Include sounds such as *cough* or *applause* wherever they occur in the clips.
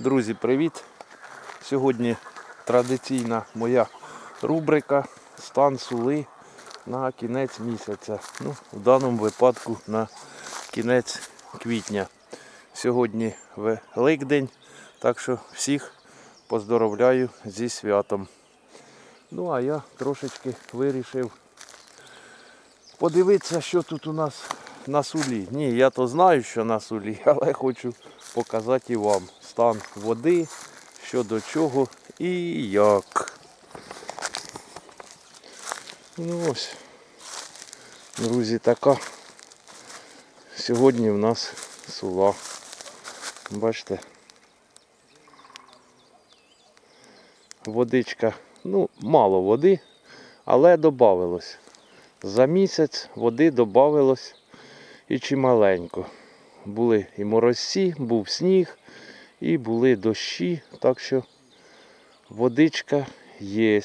Друзі, привіт! Сьогодні традиційна моя рубрика Стан сули на кінець місяця. Ну, в даному випадку на кінець квітня. Сьогодні Великдень, так що всіх поздоровляю зі святом. Ну а я трошечки вирішив подивитися, що тут у нас на сулі. Ні, я то знаю, що на сулі, *laughs* але хочу показати і вам стан води, що до чого і як. Ну ось, друзі, така. Сьогодні в нас сула. Бачите. Водичка, ну, мало води, але додавилось. За місяць води додавилось і чималенько. Були і морозці, був сніг, і були дощі, так що водичка є.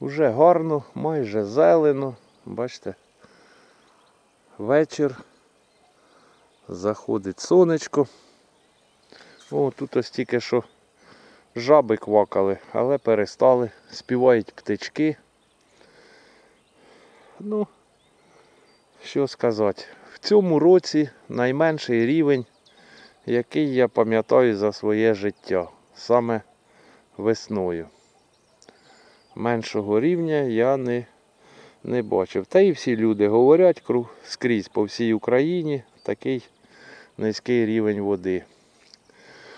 Уже гарно, майже зелено. Бачите, вечір. Заходить сонечко. О, тут ось тільки що жаби квакали, але перестали. Співають птички. Ну, що сказати, в цьому році найменший рівень, який я пам'ятаю за своє життя, саме весною. Меншого рівня я не, не бачив. Та і всі люди говорять скрізь по всій Україні такий низький рівень води.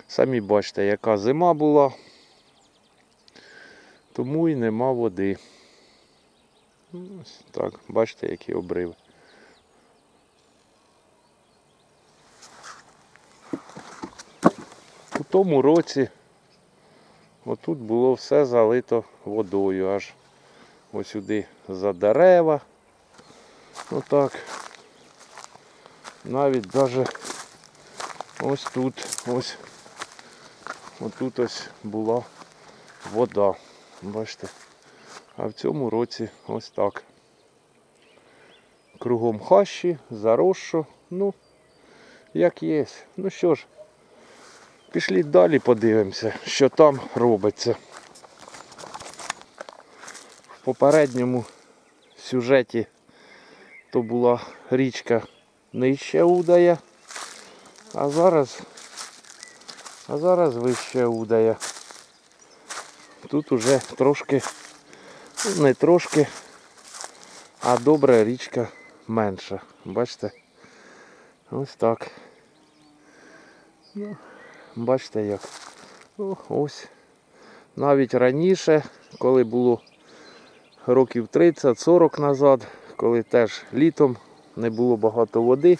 Самі бачите, яка зима була, тому і нема води. Ось так, бачите, які обриви. У тому році отут було все залито водою, аж ось сюди за дерева. Отак. Навіть даже ось тут, ось отут ось була вода. Бачите? А в цьому році ось так. Кругом хащі, заросшо. Ну, як є. Ну що ж, пішліть далі подивимося, що там робиться. В попередньому сюжеті то була річка нижче удає, а зараз, а зараз вище удає. Тут уже трошки не трошки, а добра річка менша. Бачите? Ось так. Ну, бачите як. Ну, ось. Навіть раніше, коли було років 30-40 назад, коли теж літом не було багато води,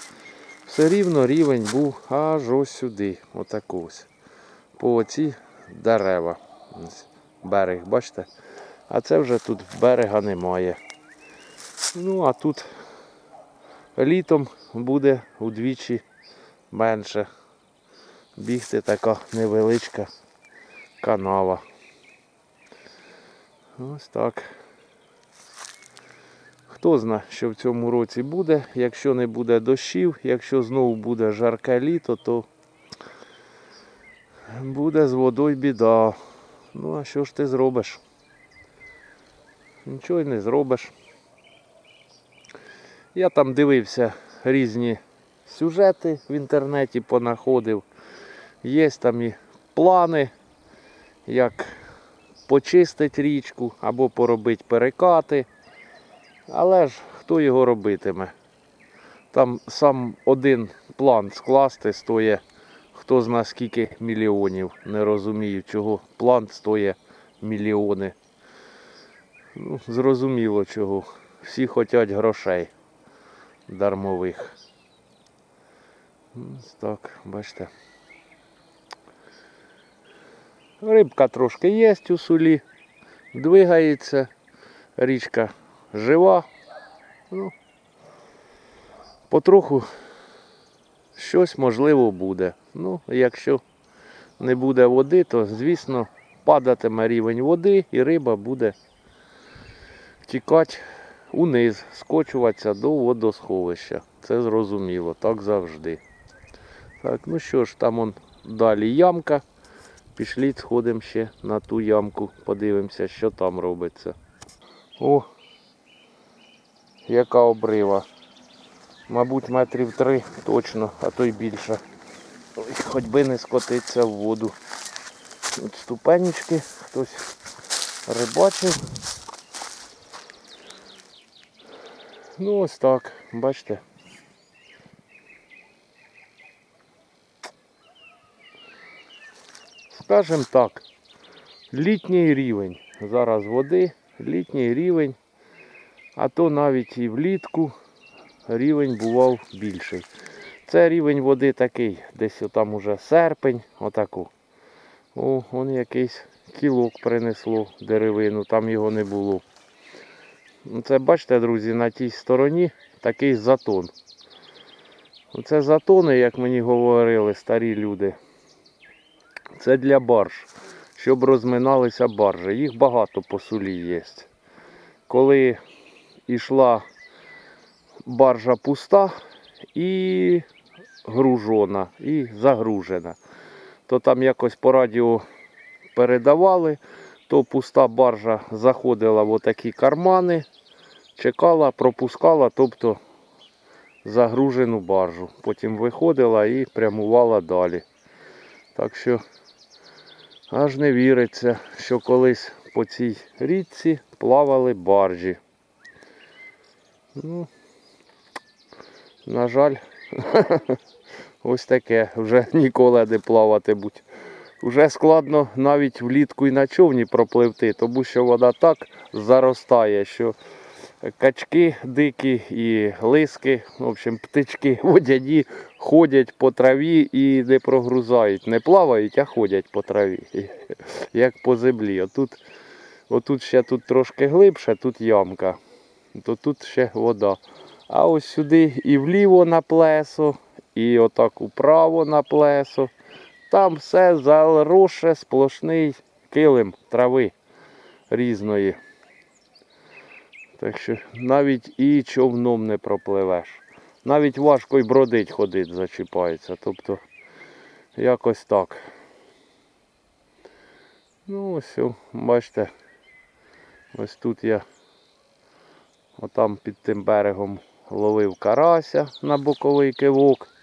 все рівно рівень був аж ось сюди. Отак ось. По оці дерева. Берег, бачите? А це вже тут берега немає. Ну, а тут літом буде удвічі менше. Бігти така невеличка канава. Ось так. Хто знає, що в цьому році буде. Якщо не буде дощів, якщо знову буде жарке літо, то буде з водою біда. Ну а що ж ти зробиш? Нічого не зробиш. Я там дивився різні сюжети в інтернеті, понаходив. Є там і плани, як почистити річку або поробити перекати. Але ж хто його робитиме? Там сам один план скласти стоїть хто зна скільки мільйонів. Не розумію, чого план стоїть мільйони. Ну, зрозуміло чого. Всі хочуть грошей дармових. Ось так, бачите. Рибка трошки є у сулі, двигається, річка жива. Ну, потроху щось можливо буде. Ну, якщо не буде води, то звісно падатиме рівень води і риба буде тікати униз, скочуватися до водосховища. це зрозуміло, так завжди. Так, ну що ж, там он далі ямка. Пішліть, сходимо ще на ту ямку, подивимося, що там робиться. О, яка обрива. Мабуть, метрів три точно, а то й більше. Ой, Хоч би не скотиться в воду. Тут ступенечки, хтось рибачив. Ну ось так, бачите. Скажем так, літній рівень. Зараз води, літній рівень, а то навіть і влітку рівень бував більший. Це рівень води такий, десь там уже серпень, отаку. О, он якийсь кілок принесло деревину, там його не було. Ну, Це бачите, друзі, на тій стороні такий затон. Це затони, як мені говорили старі люди. Це для барж, щоб розминалися баржі. Їх багато по сулі є. Коли йшла баржа пуста і гружена, і загружена, то там якось по радіо передавали, то пуста баржа заходила в отакі кармани, чекала, пропускала, тобто загружену баржу. Потім виходила і прямувала далі. Так що аж не віриться, що колись по цій річці плавали баржі. Ну, на жаль, *laughs* ось таке. Вже ніколи не плавати будь. Уже складно навіть влітку і на човні пропливти, тому що вода так заростає, що качки дикі і лиски, в общем, птички *laughs* водяні ходять по траві і не прогрузають. Не плавають, а ходять по траві, *laughs* як по землі. Отут, отут ще тут трошки глибше, тут ямка, то тут ще вода. А ось сюди і вліво на плесо, і отак управо на плесо. Там все заросше сплошний килим трави різної. Так що навіть і човном не пропливеш. Навіть важко й бродить ходить, зачіпається. Тобто якось так. Ну ось, бачите, ось тут я отам під тим берегом ловив карася на боковий кивок.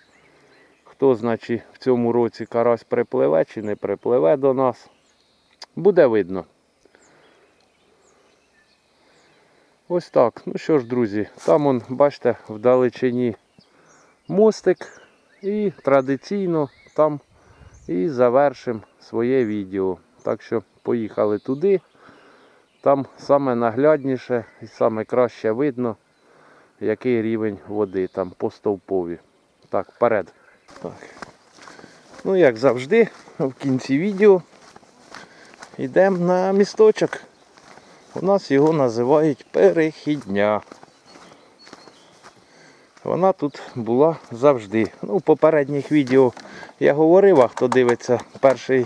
Хто, значить, в цьому році карась припливе чи не припливе до нас. Буде видно. Ось так. Ну що ж, друзі, там он, бачите, в далечині мостик. І традиційно там і завершимо своє відео. Так що поїхали туди. Там саме наглядніше і саме краще видно, який рівень води там по стовпові. Так, вперед. Так. Ну, як завжди, в кінці відео йдемо на місточок. У нас його називають перехідня. Вона тут була завжди. Ну, в попередніх відео я говорив, а хто дивиться перший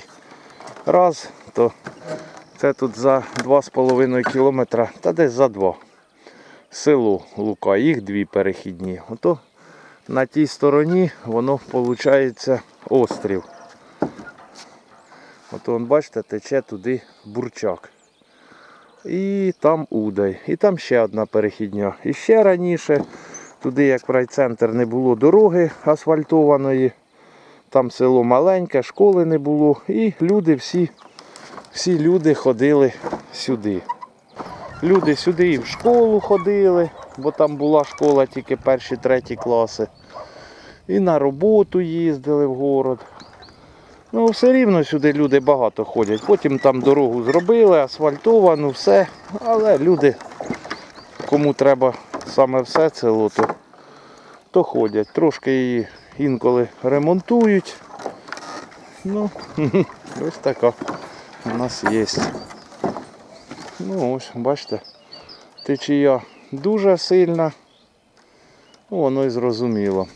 раз, то це тут за 2,5 кілометра, та десь за 2. Село Лука, їх дві перехідні. Ото на тій стороні воно виходить острів. Ото, вон, бачите, тече туди бурчак. І там Удай. І там ще одна перехідня. І ще раніше, туди як в райцентр не було дороги асфальтованої. Там село маленьке, школи не було. І люди всі, всі люди ходили сюди. Люди сюди і в школу ходили, бо там була школа тільки перші, треті класи. І на роботу їздили в город. Ну, все рівно сюди люди багато ходять. Потім там дорогу зробили, асфальтовану, все. Але люди, кому треба саме все село, то, то ходять. Трошки її інколи ремонтують. Ну, *laughs* ось така у нас є. Ну ось, бачите, течія дуже сильна. Воно і зрозуміло.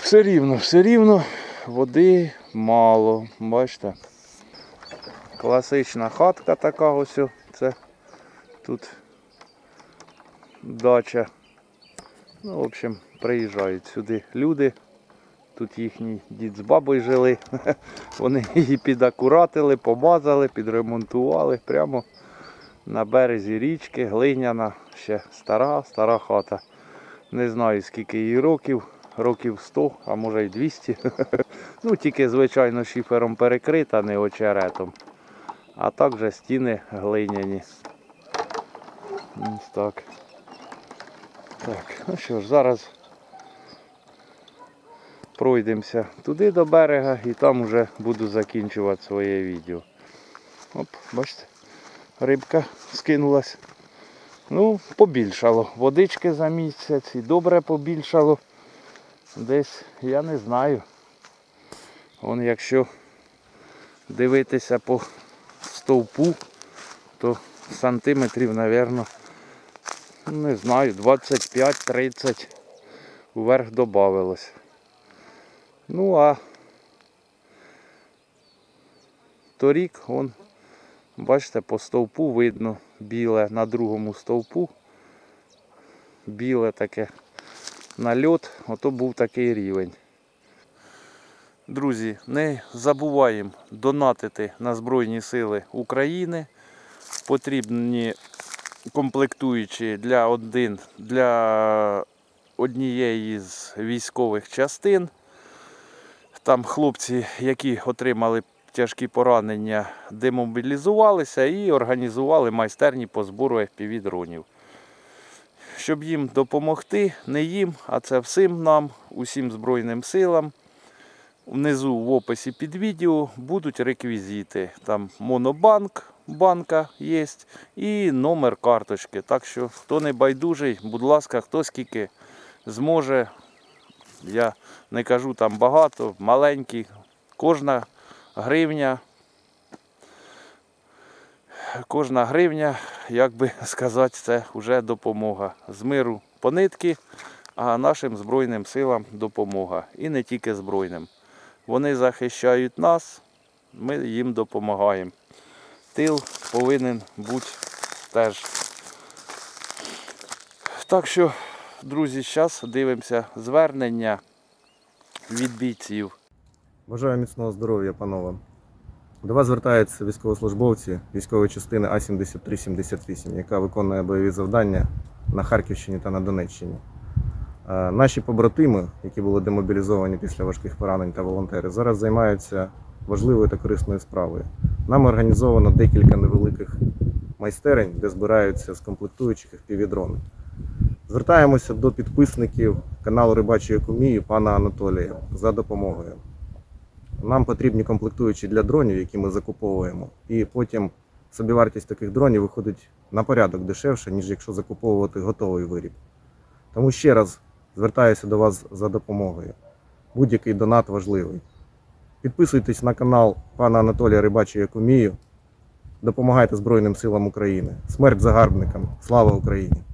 Все рівно, все рівно води мало. Бачите? Класична хатка така ось. Це тут дача Ну, в общем, приїжджають сюди люди. Тут їхній дід з бабою жили. *laughs* Вони її підакуратили, помазали, підремонтували прямо на березі річки, глиняна, ще стара, стара хата. Не знаю скільки їй років, років 100, а може й 200. *laughs* Ну, тільки, звичайно, шифером перекрита, не очеретом. А так же стіни глиняні. Ось так. Так, ну що ж, зараз пройдемося туди до берега і там вже буду закінчувати своє відео. Оп, бачите, рибка скинулась. Ну, побільшало. Водички за місяць і добре побільшало. Десь, я не знаю. Вон якщо дивитися по стовпу, то сантиметрів, напевно, не знаю, 25-30 вверх додавилось. Ну а торік, он, бачите, по стовпу видно біле на другому стовпу. Біле таке нальот, ото був такий рівень. Друзі, не забуваємо донатити на Збройні Сили України. Потрібні комплектуючі для, один, для однієї з військових частин. Там хлопці, які отримали тяжкі поранення, демобілізувалися і організували майстерні по збору FPV-дронів. Щоб їм допомогти, не їм, а це всім нам, усім Збройним силам. Внизу в описі під відео будуть реквізити. Там монобанк, банка є і номер карточки. Так що, хто не байдужий, будь ласка, хто скільки зможе. Я не кажу там багато, маленький. Кожна гривня. Кожна гривня, як би *laughs* сказати, це вже допомога. З миру по нитки, а нашим Збройним силам допомога. І не тільки Збройним. Вони захищають нас, ми їм допомагаємо. Тил повинен бути теж. Так що, друзі, зараз дивимося звернення від бійців. Бажаю міцного здоров'я, панове. До вас звертаються військовослужбовці військової частини А-7378, яка виконує бойові завдання на Харківщині та на Донеччині. Е, Наші побратими, які були демобілізовані після важких поранень та волонтери, зараз займаються важливою та корисною справою. Нами організовано декілька невеликих майстерень, де збираються з комплектуючих FPV-дрони. Звертаємося до підписників каналу Рибачої Кумії пана Анатолія за допомогою. Нам потрібні комплектуючі для дронів, які ми закуповуємо, і потім собівартість таких дронів виходить на порядок дешевше, ніж якщо закуповувати готовий виріб. Тому ще раз звертаюся до вас за допомогою. Будь-який донат важливий. Підписуйтесь на канал пана Анатолія Рибачої Кумію. Допомагайте Збройним силам України. Смерть загарбникам! Слава Україні!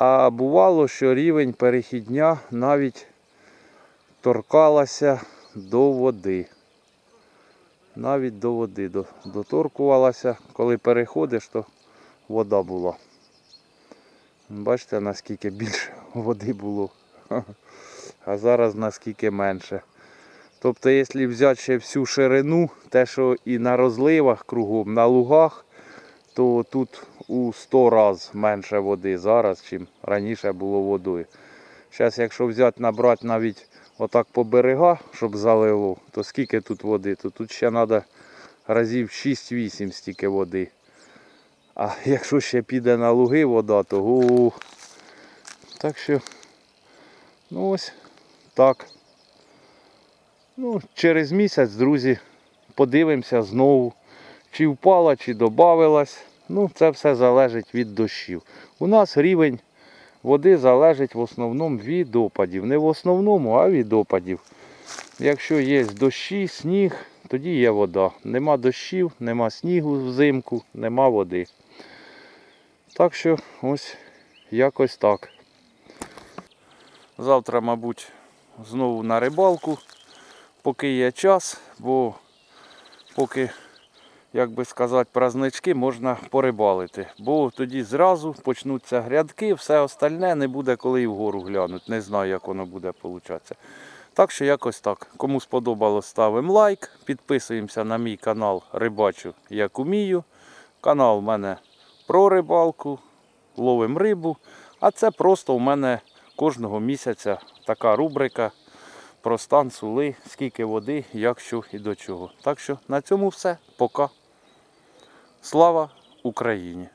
А бувало, що рівень перехідня навіть торкалася до води. Навіть до води доторкувалася. Коли переходиш, то вода була. Бачите, наскільки більше води було. *laughs* А зараз наскільки менше. Тобто, якщо взяти ще всю ширину, те, що і на розливах кругом, на лугах, то тут у 100 разів менше води зараз, чим раніше було водою. Зараз, якщо взяти, набрати навіть отак по берегах, щоб залило, то скільки тут води? То тут ще треба разів 6-8 стільки води. А якщо ще піде на луги вода, то гу. Так що, ну ось так. Ну, через місяць, друзі, подивимося знову, чи впала, чи додавилась. Ну, це все залежить від дощів. У нас рівень води залежить в основному від опадів. Не в основному, а від опадів. Якщо є дощі, сніг, тоді є вода. Нема дощів, нема снігу взимку, нема води. Так що ось якось так. Завтра, мабуть, знову на рибалку, поки є час, бо поки як би сказати, празднички можна порибалити. Бо тоді зразу почнуться грядки, все остальне не буде коли і вгору глянуть. Не знаю, як воно буде получатися. Так що якось так. Кому сподобалось, ставимо лайк, підписуємося на мій канал Рибачу як умію. Канал в мене про рибалку, ловим рибу. А це просто у мене кожного місяця така рубрика про стан сули, скільки води, як що і до чого. Так що на цьому все. Пока. Слава Україні!